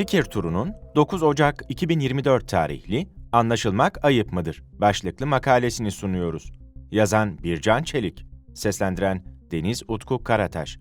Fikir Turu'nun 9 Ocak 2024 tarihli Anlaşılmak Ayıp mıdır? başlıklı makalesini sunuyoruz. Yazan Bircan Çelik, seslendiren Deniz Utku Karataş.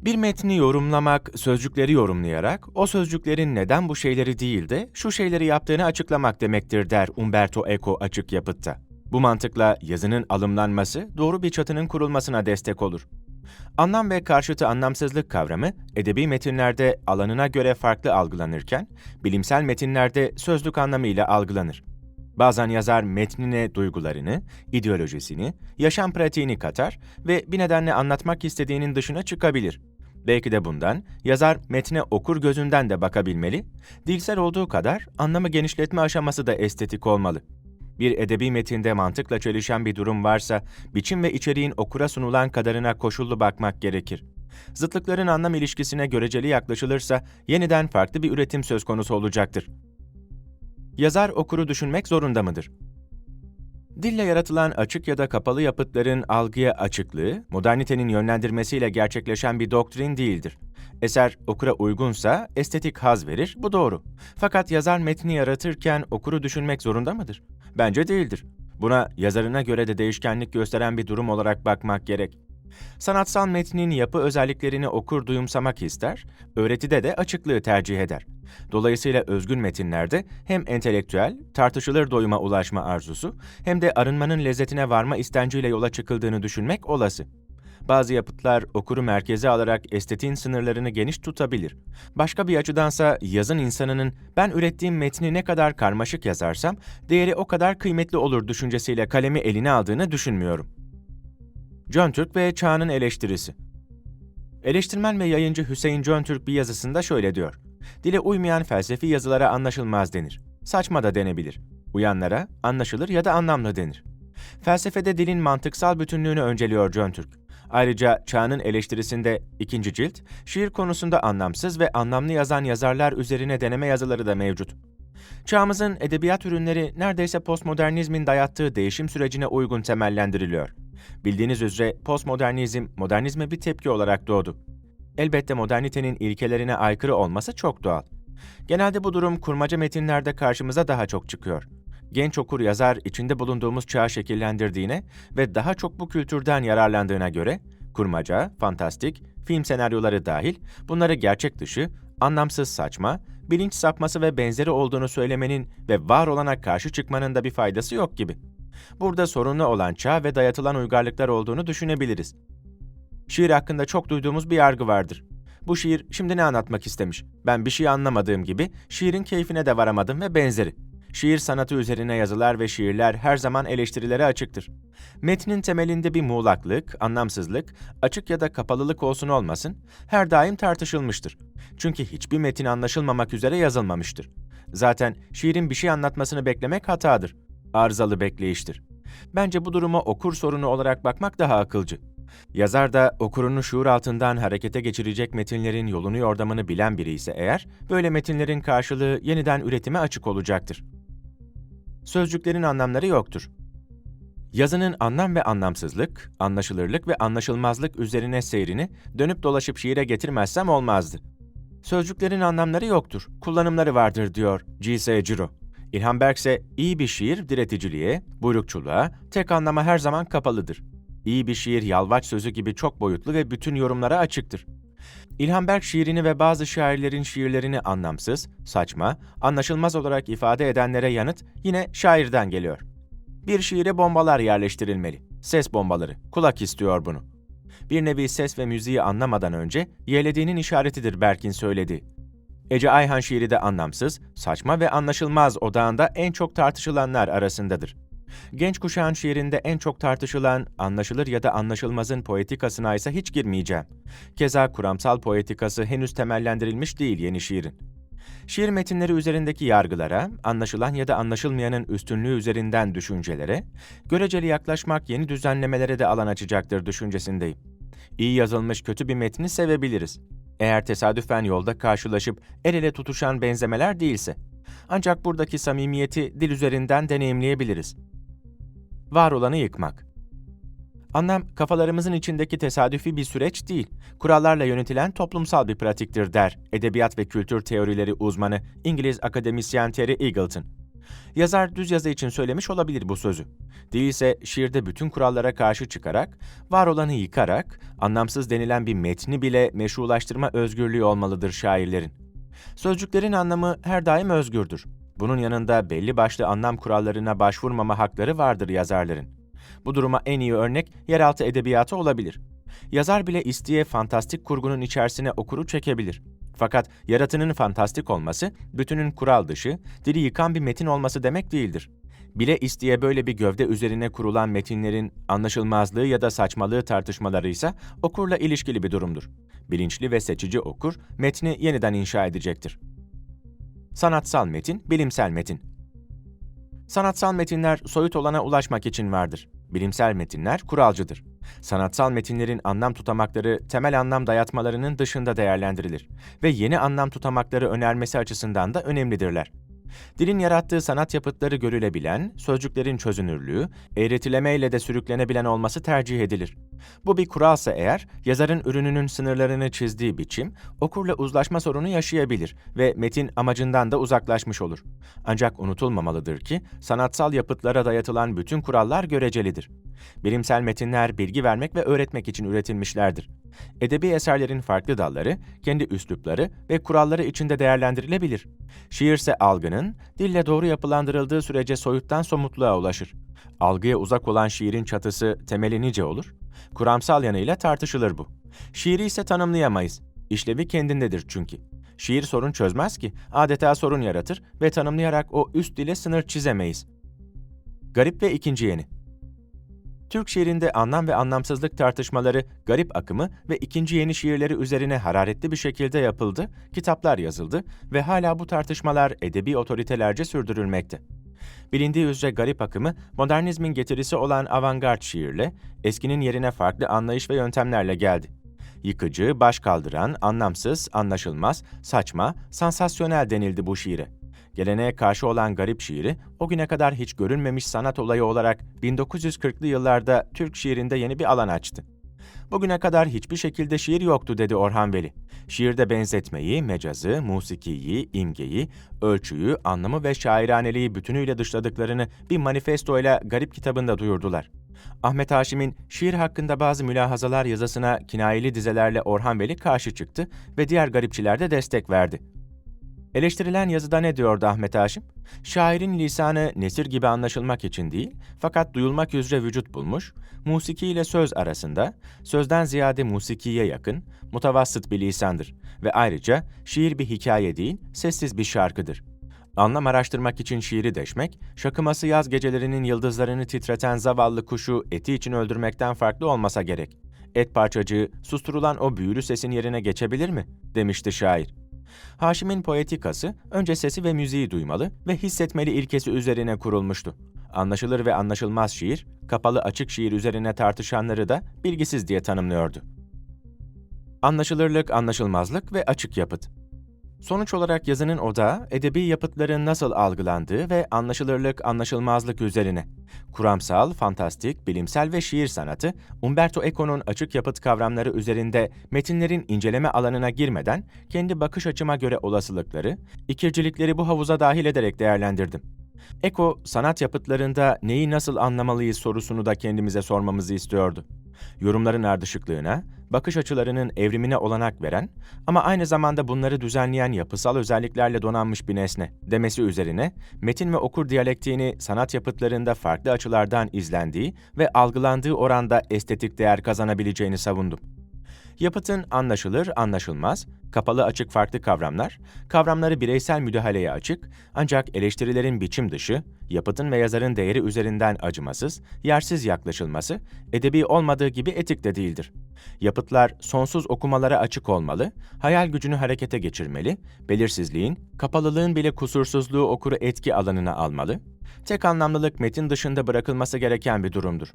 Bir metni yorumlamak, sözcükleri yorumlayarak o sözcüklerin neden bu şeyleri değil de şu şeyleri yaptığını açıklamak demektir der Umberto Eco açık yapıtta. Bu mantıkla yazının alımlanması doğru bir çatının kurulmasına destek olur. Anlam ve karşıtı anlamsızlık kavramı edebi metinlerde alanına göre farklı algılanırken, bilimsel metinlerde sözlük anlamıyla algılanır. Bazen yazar metnine duygularını, ideolojisini, yaşam pratiğini katar ve bir nedenle anlatmak istediğinin dışına çıkabilir. Belki de bundan yazar metne okur gözünden de bakabilmeli, dilsel olduğu kadar anlamı genişletme aşaması da estetik olmalı. Bir edebi metinde mantıkla çelişen bir durum varsa, biçim ve içeriğin okura sunulan kadarına koşullu bakmak gerekir. Zıtlıkların anlam ilişkisine göreceli yaklaşılırsa yeniden farklı bir üretim söz konusu olacaktır. Yazar okuru düşünmek zorunda mıdır? Dille yaratılan açık ya da kapalı yapıtların algıya açıklığı, modernitenin yönlendirmesiyle gerçekleşen bir doktrin değildir. Eser okura uygunsa estetik haz verir, bu doğru. Fakat yazar metni yaratırken okuru düşünmek zorunda mıdır? Bence değildir. Buna yazarına göre de değişkenlik gösteren bir durum olarak bakmak gerek. Sanatsal metnin yapı özelliklerini okur duyumsamak ister, öğretide de açıklığı tercih eder. Dolayısıyla özgün metinlerde hem entelektüel, tartışılır doyuma ulaşma arzusu hem de arınmanın lezzetine varma istenciyle yola çıkıldığını düşünmek olası. Bazı yapıtlar okuru merkeze alarak estetiğin sınırlarını geniş tutabilir. Başka bir açıdansa yazın insanının ben ürettiğim metni ne kadar karmaşık yazarsam değeri o kadar kıymetli olur düşüncesiyle kalemi eline aldığını düşünmüyorum. John Türk ve Çağ'ın eleştirisi Eleştirmen ve yayıncı Hüseyin John Türk bir yazısında şöyle diyor. Dile uymayan felsefi yazılara anlaşılmaz denir. Saçma da denebilir. Uyanlara anlaşılır ya da anlamlı denir. Felsefede dilin mantıksal bütünlüğünü önceliyor John Türk. Ayrıca Çağ'ın eleştirisinde ikinci cilt, şiir konusunda anlamsız ve anlamlı yazan yazarlar üzerine deneme yazıları da mevcut. Çağımızın edebiyat ürünleri neredeyse postmodernizmin dayattığı değişim sürecine uygun temellendiriliyor. Bildiğiniz üzere postmodernizm, modernizme bir tepki olarak doğdu. Elbette modernitenin ilkelerine aykırı olması çok doğal. Genelde bu durum kurmaca metinlerde karşımıza daha çok çıkıyor. Genç okur yazar içinde bulunduğumuz çağı şekillendirdiğine ve daha çok bu kültürden yararlandığına göre kurmaca, fantastik, film senaryoları dahil bunları gerçek dışı, anlamsız saçma, bilinç sapması ve benzeri olduğunu söylemenin ve var olana karşı çıkmanın da bir faydası yok gibi. Burada sorunlu olan çağ ve dayatılan uygarlıklar olduğunu düşünebiliriz. Şiir hakkında çok duyduğumuz bir yargı vardır. Bu şiir şimdi ne anlatmak istemiş? Ben bir şey anlamadığım gibi şiirin keyfine de varamadım ve benzeri. Şiir sanatı üzerine yazılar ve şiirler her zaman eleştirilere açıktır. Metnin temelinde bir muğlaklık, anlamsızlık, açık ya da kapalılık olsun olmasın, her daim tartışılmıştır. Çünkü hiçbir metin anlaşılmamak üzere yazılmamıştır. Zaten şiirin bir şey anlatmasını beklemek hatadır. Arızalı bekleyiştir. Bence bu duruma okur sorunu olarak bakmak daha akılcı. Yazar da okurunu şuur altından harekete geçirecek metinlerin yolunu yordamını bilen biri ise eğer, böyle metinlerin karşılığı yeniden üretime açık olacaktır. Sözcüklerin anlamları yoktur. Yazının anlam ve anlamsızlık, anlaşılırlık ve anlaşılmazlık üzerine seyrini dönüp dolaşıp şiire getirmezsem olmazdı. Sözcüklerin anlamları yoktur, kullanımları vardır diyor G.S. Ciro. İlhan Berk ise iyi bir şiir direticiliğe, buyrukçuluğa, tek anlama her zaman kapalıdır. İyi bir şiir yalvaç sözü gibi çok boyutlu ve bütün yorumlara açıktır. İlhan Berk şiirini ve bazı şairlerin şiirlerini anlamsız, saçma, anlaşılmaz olarak ifade edenlere yanıt yine şairden geliyor. Bir şiire bombalar yerleştirilmeli. Ses bombaları. Kulak istiyor bunu. Bir nevi ses ve müziği anlamadan önce yelediğinin işaretidir Berk'in söylediği. Ece Ayhan şiiri de anlamsız, saçma ve anlaşılmaz odağında en çok tartışılanlar arasındadır. Genç kuşağın şiirinde en çok tartışılan, anlaşılır ya da anlaşılmazın poetikasına ise hiç girmeyeceğim. Keza kuramsal poetikası henüz temellendirilmiş değil yeni şiirin. Şiir metinleri üzerindeki yargılara, anlaşılan ya da anlaşılmayanın üstünlüğü üzerinden düşüncelere, göreceli yaklaşmak yeni düzenlemelere de alan açacaktır düşüncesindeyim. İyi yazılmış kötü bir metni sevebiliriz. Eğer tesadüfen yolda karşılaşıp el ele tutuşan benzemeler değilse. Ancak buradaki samimiyeti dil üzerinden deneyimleyebiliriz. Var olanı yıkmak. Anlam, kafalarımızın içindeki tesadüfi bir süreç değil, kurallarla yönetilen toplumsal bir pratiktir der edebiyat ve kültür teorileri uzmanı İngiliz akademisyen Terry Eagleton. Yazar düz yazı için söylemiş olabilir bu sözü. Değilse şiirde bütün kurallara karşı çıkarak, var olanı yıkarak, anlamsız denilen bir metni bile meşrulaştırma özgürlüğü olmalıdır şairlerin. Sözcüklerin anlamı her daim özgürdür. Bunun yanında belli başlı anlam kurallarına başvurmama hakları vardır yazarların. Bu duruma en iyi örnek yeraltı edebiyatı olabilir. Yazar bile isteye fantastik kurgunun içerisine okuru çekebilir. Fakat yaratının fantastik olması, bütünün kural dışı, dili yıkan bir metin olması demek değildir. Bile isteye böyle bir gövde üzerine kurulan metinlerin anlaşılmazlığı ya da saçmalığı tartışmaları ise okurla ilişkili bir durumdur. Bilinçli ve seçici okur, metni yeniden inşa edecektir. Sanatsal metin, bilimsel metin. Sanatsal metinler soyut olana ulaşmak için vardır. Bilimsel metinler kuralcıdır. Sanatsal metinlerin anlam tutamakları temel anlam dayatmalarının dışında değerlendirilir ve yeni anlam tutamakları önermesi açısından da önemlidirler. Dilin yarattığı sanat yapıtları görülebilen, sözcüklerin çözünürlüğü, eğretilemeyle de sürüklenebilen olması tercih edilir. Bu bir kuralsa eğer, yazarın ürününün sınırlarını çizdiği biçim, okurla uzlaşma sorunu yaşayabilir ve metin amacından da uzaklaşmış olur. Ancak unutulmamalıdır ki, sanatsal yapıtlara dayatılan bütün kurallar görecelidir. Bilimsel metinler bilgi vermek ve öğretmek için üretilmişlerdir. Edebi eserlerin farklı dalları, kendi üslupları ve kuralları içinde değerlendirilebilir. Şiirse algının, dille doğru yapılandırıldığı sürece soyuttan somutluğa ulaşır. Algıya uzak olan şiirin çatısı temeli nice olur? Kuramsal yanıyla tartışılır bu. Şiiri ise tanımlayamayız. İşlevi kendindedir çünkü. Şiir sorun çözmez ki, adeta sorun yaratır ve tanımlayarak o üst dile sınır çizemeyiz. Garip ve ikinci yeni. Türk şiirinde anlam ve anlamsızlık tartışmaları, garip akımı ve ikinci yeni şiirleri üzerine hararetli bir şekilde yapıldı, kitaplar yazıldı ve hala bu tartışmalar edebi otoritelerce sürdürülmekte. Bilindiği üzere garip akımı, modernizmin getirisi olan avantgard şiirle, eskinin yerine farklı anlayış ve yöntemlerle geldi. Yıkıcı, baş kaldıran, anlamsız, anlaşılmaz, saçma, sansasyonel denildi bu şiire. Geleneğe karşı olan garip şiiri, o güne kadar hiç görünmemiş sanat olayı olarak 1940'lı yıllarda Türk şiirinde yeni bir alan açtı. Bugüne kadar hiçbir şekilde şiir yoktu dedi Orhan Veli. Şiirde benzetmeyi, mecazı, musikiyi, imgeyi, ölçüyü, anlamı ve şairaneliği bütünüyle dışladıklarını bir manifestoyla Garip kitabında duyurdular. Ahmet Haşim'in şiir hakkında bazı mülahazalar yazısına kinayeli dizelerle Orhan Veli karşı çıktı ve diğer garipçiler de destek verdi. Eleştirilen yazıda ne diyordu Ahmet Haşim? Şairin lisanı nesir gibi anlaşılmak için değil, fakat duyulmak üzere vücut bulmuş, musiki ile söz arasında, sözden ziyade musikiye yakın, mutavassıt bir lisandır ve ayrıca şiir bir hikaye değil, sessiz bir şarkıdır. Anlam araştırmak için şiiri deşmek, şakıması yaz gecelerinin yıldızlarını titreten zavallı kuşu eti için öldürmekten farklı olmasa gerek. Et parçacığı susturulan o büyülü sesin yerine geçebilir mi? demişti şair. Haşim'in poetikası önce sesi ve müziği duymalı ve hissetmeli ilkesi üzerine kurulmuştu. Anlaşılır ve anlaşılmaz şiir, kapalı açık şiir üzerine tartışanları da bilgisiz diye tanımlıyordu. Anlaşılırlık, anlaşılmazlık ve açık yapıt. Sonuç olarak yazının odağı, edebi yapıtların nasıl algılandığı ve anlaşılırlık, anlaşılmazlık üzerine. Kuramsal, fantastik, bilimsel ve şiir sanatı, Umberto Eco'nun açık yapıt kavramları üzerinde metinlerin inceleme alanına girmeden kendi bakış açıma göre olasılıkları, ikircilikleri bu havuza dahil ederek değerlendirdim. Eko, sanat yapıtlarında neyi nasıl anlamalıyız sorusunu da kendimize sormamızı istiyordu. Yorumların ardışıklığına, bakış açılarının evrimine olanak veren ama aynı zamanda bunları düzenleyen yapısal özelliklerle donanmış bir nesne demesi üzerine metin ve okur diyalektiğini sanat yapıtlarında farklı açılardan izlendiği ve algılandığı oranda estetik değer kazanabileceğini savundum. Yapıtın anlaşılır, anlaşılmaz, kapalı açık farklı kavramlar, kavramları bireysel müdahaleye açık, ancak eleştirilerin biçim dışı, yapıtın ve yazarın değeri üzerinden acımasız, yersiz yaklaşılması, edebi olmadığı gibi etik de değildir. Yapıtlar sonsuz okumalara açık olmalı, hayal gücünü harekete geçirmeli, belirsizliğin, kapalılığın bile kusursuzluğu okuru etki alanına almalı, tek anlamlılık metin dışında bırakılması gereken bir durumdur.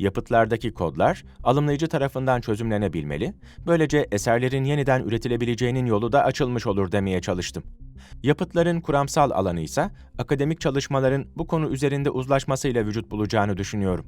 Yapıtlardaki kodlar alımlayıcı tarafından çözümlenebilmeli, böylece eserlerin yeniden üretilebileceğinin yolu da açılmış olur demeye çalıştım. Yapıtların kuramsal alanı ise akademik çalışmaların bu konu üzerinde uzlaşmasıyla vücut bulacağını düşünüyorum.